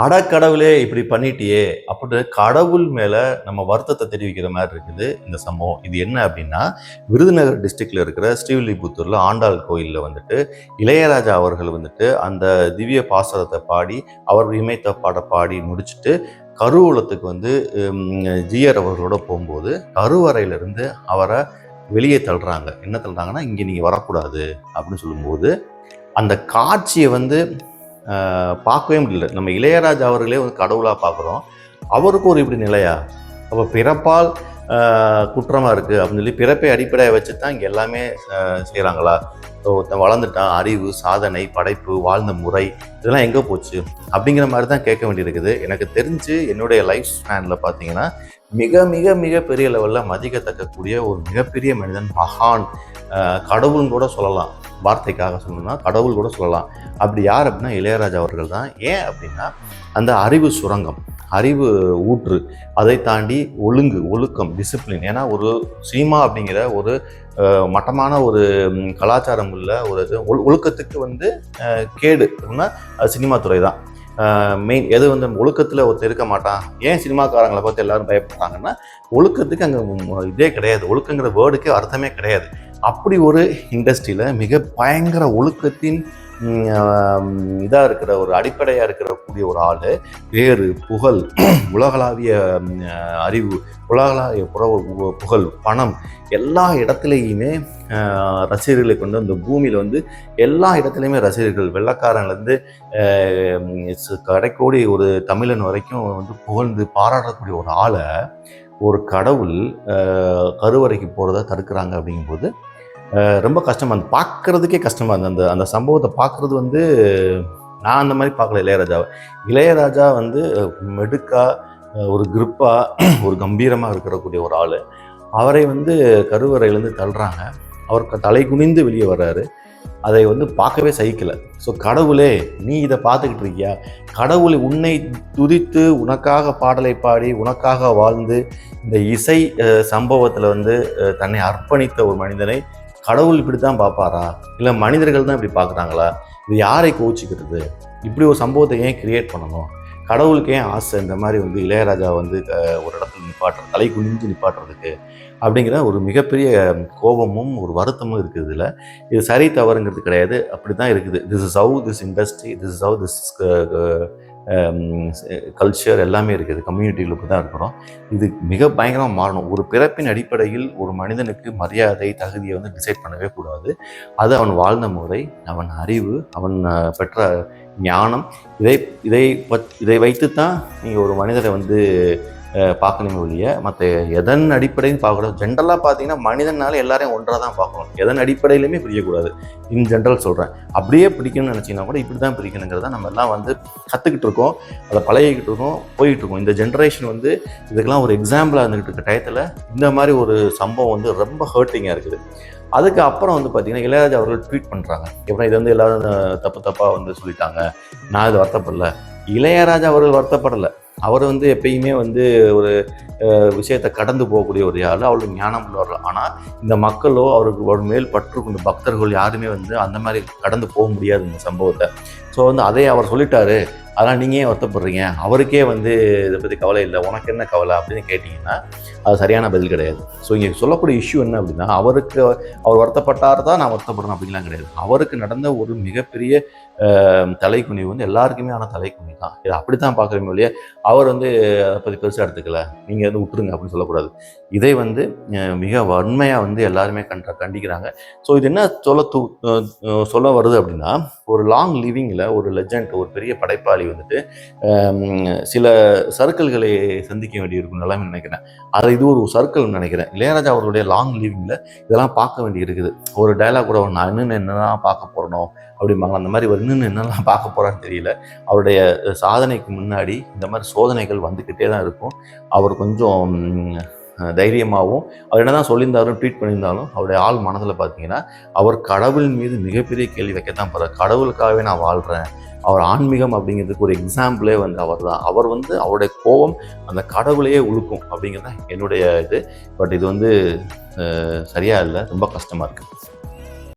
அடக்கடவுளே இப்படி பண்ணிட்டியே அப்படின்னு கடவுள் மேலே நம்ம வருத்தத்தை தெரிவிக்கிற மாதிரி இருக்குது இந்த சம்பவம். இது என்ன அப்படின்னா விருதுநகர் டிஸ்ட்ரிக்டில் இருக்கிற ஸ்ரீவில்லிபுத்தூரில் ஆண்டாள் கோயிலில் வந்துட்டு இளையராஜா அவர்கள் வந்துட்டு அந்த திவ்ய பாசரத்தை பாடி அவர் இமைத்த பாட பாடி முடிச்சுட்டு கருவூலத்துக்கு வந்து ஜிஆர் அவர்களோட போகும்போது கருவறையிலிருந்து அவரை வெளியே தள்ளுறாங்க. என்ன தள்ளுறாங்கன்னா இங்கே நீங்கள் வரக்கூடாது. அப்படின்னு சொல்லும்போது அந்த காட்சியை வந்து பார்க்கவே முடியல. நம்ம இளையராஜா அவர்களே வந்து கடவுளாக பார்க்குறோம். அவருக்கும் ஒரு இப்படி நிலையா? அப்போ பிறப்பால் குற்றமாக இருக்குது அப்படின்னு சொல்லி பிறப்பை அடிப்படையாக வச்சு தான் இங்கே எல்லாமே செய்கிறாங்களா ஒருத்தன் வளர்ந்துட்டான். அறிவு சாதனை படைப்பு வாழ்ந்த முறை இதெல்லாம் எங்கே போச்சு? அப்படிங்கிற மாதிரி தான் கேட்க வேண்டியிருக்குது. எனக்கு தெரிஞ்சு என்னுடைய லைஃப் ஸ்பேனில் பார்த்தீங்கன்னா மிக மிக மிக பெரிய லெவலில் மதிக்கத்தக்கக்கூடிய ஒரு மிகப்பெரிய மனிதன் மகான் கடவுள்னு கூட சொல்லலாம். வார்த்தைக்காக சொல்லணும்னா கடவுள் கூட சொல்லலாம். அப்படி யார் அப்படின்னா இளையராஜா அவர்கள் தான். ஏன் அப்படின்னா அந்த அறிவு சுரங்கம் அறிவு ஊற்று அதை தாண்டி ஒழுங்கு ஒழுக்கம் டிசிப்ளின் ஏன்னா ஒரு சினிமா அப்படிங்கிற ஒரு மட்டமான ஒரு கலாச்சாரம் உள்ள ஒரு இது. ஒழுக்கத்துக்கு வந்து கேடு அப்படின்னா அது சினிமா துறை தான். மெயின் எது வந்து ஒழுக்கத்தில் ஒருத்தர் இருக்க மாட்டான் ஏன் சினிமாக்காரங்களை பார்த்து எல்லாரும் பயப்படுறாங்கன்னா ஒழுக்கத்துக்கு அங்கே இதே கிடையாது. ஒழுக்கங்கிற வேர்டுக்கே அர்த்தமே கிடையாது. அப்படி ஒரு இண்டஸ்ட்ரியில் மிக பயங்கர ஒழுக்கத்தின் இதாக இருக்கிற ஒரு அடிப்படையாக இருக்கக்கூடிய ஒரு ஆள் பேரு புகழ் உலகளாவிய அறிவு உலகளாவிய புற புகழ் பணம் எல்லா இடத்துலையுமே ரசிகர்களை கொண்டு அந்த பூமியில் வந்து எல்லா இடத்துலையுமே ரசிகர்கள் வெள்ளக்காரன்லேருந்து கடைக்கோடி ஒரு தமிழன் வரைக்கும் வந்து புகழ்ந்து பாராட்டக்கூடிய ஒரு ஆளை ஒரு கடவுள் கருவறைக்கு போகிறத தடுக்கிறாங்க அப்படிங்கும்போது ரொம்ப கஷ்டமாக இருந்தது. பார்க்குறதுக்கே கஷ்டமாக இருந்தது. அந்த அந்த சம்பவத்தை பார்க்குறது வந்து நான் அந்த மாதிரி பார்க்கல இளையராஜாவை. இளையராஜா வந்து மெடுக்காக ஒரு கிரிப்பாக ஒரு கம்பீரமாக இருக்கக்கூடிய ஒரு ஆள். அவரை வந்து கருவறையிலேருந்து தள்ளுறாங்க. அவர் தலை குனிந்து வெளியே வர்றாரு. அதை வந்து பார்க்கவே சகிக்கலை. ஸோ கடவுளே நீ இதை பார்த்துக்கிட்டு இருக்கியா? கடவுளை உன்னை துதித்து உனக்காக பாடலை பாடி உனக்காக வாழ்ந்து இந்த இசை சம்பவத்தில் வந்து தன்னை அர்ப்பணித்த ஒரு மனிதனை கடவுள் இப்படி தான் பார்ப்பாரா? இல்லை மனிதர்கள் தான் இப்படி பார்க்குறாங்களா? இது யாரை கோச்சிக்கிறது இப்படி ஒரு சம்பவத்தை ஏன் கிரியேட் பண்ணணும்? கடவுளுக்கு ஏன் ஆசை இந்த மாதிரி வந்து இளையராஜா வந்து ஒரு இடத்துல நிப்பாட்டுற தலை குனிஞ்சு நிப்பாட்டுறதுக்கு? அப்படிங்கிற ஒரு மிகப்பெரிய கோபமும் ஒரு வருத்தமும் இருக்குது இதில். இது சரி தவறுங்கிறது கிடையாது. அப்படி தான் இருக்குது this is how this industry this is how this Um, culture எல்லாமே இருக்குது. கம்யூனிட்டியில் இப்படி தான் இருக்கிறோம். இது மிக பயங்கரமாக மாறணும். ஒரு பிறப்பின் அடிப்படையில் ஒரு மனிதனுக்கு மரியாதை தகுதியை வந்து டிசைட் பண்ணவே கூடாது. அது அவன் வாழ்ந்த முறை அவன் அறிவு அவன் பெற்ற ஞானம். இதை இதை பத் இதை வைத்து தான் நீங்கள் ஒரு மனிதரை வந்து பார்க்கணுமே ஒழிய மற்ற எதன் அடிப்படையும் பார்க்கக்கூடாது. ஜென்ரலாக பார்த்தீங்கன்னா மனிதனால எல்லாரையும் ஒன்றாக தான் பார்க்கணும். எதன் அடிப்படையிலுமே பிரியக்கூடாது. இன் ஜென்ரல் சொல்கிறேன் அப்படியே பிடிக்கணும்னு நினச்சிங்கன்னா கூட இப்படி தான் பிரிக்கணுங்கிறத நம்ம எல்லாம் வந்து கற்றுக்கிட்டு இருக்கோம். அதை பழகிக்கிட்டு இருக்கோம் போயிட்டு இருக்கோம். இந்த ஜென்ரேஷன் வந்து இதுக்கெல்லாம் ஒரு எக்ஸாம்பிளாக இருந்துகிட்டு இருக்க டயத்தில் இந்த மாதிரி ஒரு சம்பவம் வந்து ரொம்ப ஹர்ட்டிங்காக இருக்குது. அதுக்கு அப்புறம் வந்து பார்த்தீங்கன்னா இளையராஜா அவர்கள் ட்வீட் பண்ணுறாங்க எப்படின்னா இது வந்து எல்லாரும் தப்பு தப்பாக வந்து சொல்லிட்டாங்க. நான் இது வருத்தப்படல. இளையராஜா அவர்கள் வருத்தப்படலை. அவர் வந்து எப்பயுமே வந்து ஒரு விஷயத்தை கடந்து போகக்கூடிய ஒரு ஆள் அவ்வளோ ஞானம் உள்ளவர்கள் ஆனால் இந்த மக்களோ அவருக்கு ஒரு மேல் பற்று கொண்ட பக்தர்கள் யாருமே வந்து அந்த மாதிரி கடந்து போக முடியாது இந்த சம்பவத்தை. ஸோ வந்து அதை அவர் சொல்லிட்டாரு. அதெல்லாம் நீங்கள் ஏன் வருத்தப்படுறீங்க? அவருக்கே வந்து இதை பற்றி கவலை இல்லை. உனக்கு என்ன கவலை அப்படின்னு கேட்டிங்கன்னா அது சரியான பதில் கிடையாது. ஸோ இங்கே சொல்லக்கூடிய இஷ்யூ என்ன அப்படின்னா அவருக்கு அவர் வருத்தப்பட்டார் தான் நான் வருத்தப்படுறேன் அப்படின்லாம் கிடையாது. அவருக்கு நடந்த ஒரு மிகப்பெரிய தலைக்குனிவு வந்து எல்லாருக்குமே ஆன தலைக்குனி தான். இதை அப்படி தான் பார்க்குறீங்க இல்லையா அவர் வந்து அதை பற்றி பெருசாக எடுத்துக்கல. நீங்கள் வந்து விட்டுருங்க அப்படின்னு சொல்லக்கூடாது. இதை வந்து மிக வன்மையாக வந்து எல்லாருமே கண்ட கண்டிக்கிறாங்க. ஸோ இது என்ன சொல்ல தூ சொல்ல வருது அப்படின்னா ஒரு லாங் லிவிங்கில் ஒரு லெஜண்ட் ஒரு பெரிய படைப்பாளி வந்துட்டு சில சர்க்கிள்களை சந்திக்க வேண்டியிருக்கும் நிலைமை நினைக்கிறேன். அது இது ஒரு சர்க்கிள் நினைக்கிறேன். இளையராஜா அவருடைய லாங் லிவிங்கில் இதெல்லாம் பார்க்க வேண்டி இருக்குது ஒரு டயலாக் கூட நான் என்னென்ன பார்க்க போகிறனோ அப்படிம்பாங்க. அந்த மாதிரி அவர் இன்னும் என்னெல்லாம் பார்க்க போகிறான்னு தெரியல. அவருடைய சாதனைக்கு முன்னாடி இந்த மாதிரி சோதனைகள் வந்துக்கிட்டே தான் இருக்கும். அவர் கொஞ்சம் தைரியமாகவும் அவர் என்ன தான் சொல்லியிருந்தாலும் ட்வீட் பண்ணியிருந்தாலும் அவருடைய ஆள் மனதில் பார்த்தீங்கன்னா அவர் கடவுள் மீது மிகப்பெரிய கேள்வி வைக்கத்தான் போகிறார் கடவுளுக்காகவே நான் வாழ்கிறேன் அவர் ஆன்மீகம் அப்படிங்கிறதுக்கு ஒரு எக்ஸாம்பிளே வந்து அவர் தான் அவர் வந்து அவருடைய கோபம் அந்த கடவுளையே உழுக்கும் அப்படிங்கிறது தான் என்னுடைய இது. பட் இது வந்து சரியாக இல்லை. ரொம்ப கஷ்டமாக இருக்குது